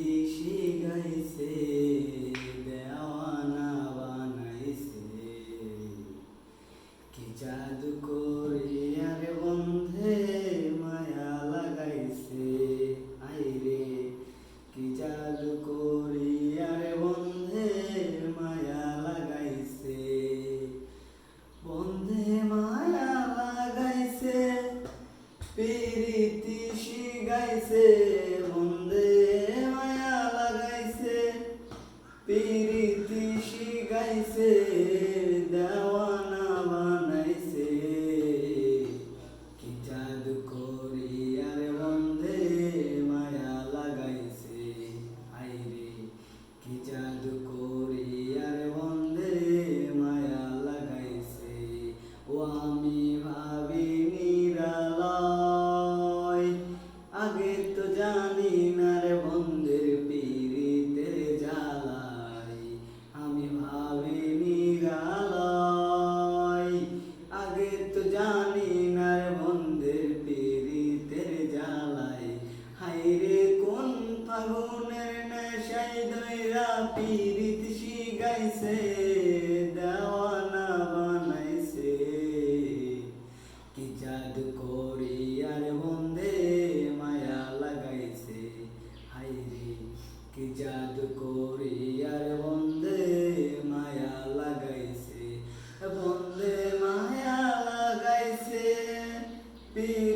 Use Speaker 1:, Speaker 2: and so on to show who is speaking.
Speaker 1: সৃষ্টি গাইছে, দেওয়ানা বানাইছে। কি জাদু করিয়ার বন্ধে মায়া লাগাইছে? আইরে, কি জাদু করিয়ার বন্ধে মায়া লাগাইছে? বন্ধে মায়া লাগাইছে, পিরিতি শিগাইছে শিগাইছে দেওয়ানা বানাইছে। কি জাদু করি আর বন্ধে মায়া লাগাইছে। আইরে, কি জাদু করি আর বন্ধে মায়া লাগাইছে। ও আমি ভাবি নিরালয় আগে তো জানি না দইরা পিরিত শিগাইছে দেওয়ানা বানাইছে। কি জাদু করি আর বন্ধে মায়া লাগাইছে। হাইরে কি জাদু করি আর বন্ধে মায়া লাগাইছে। বন্ধে মায়া লাগাইছে পিরিতি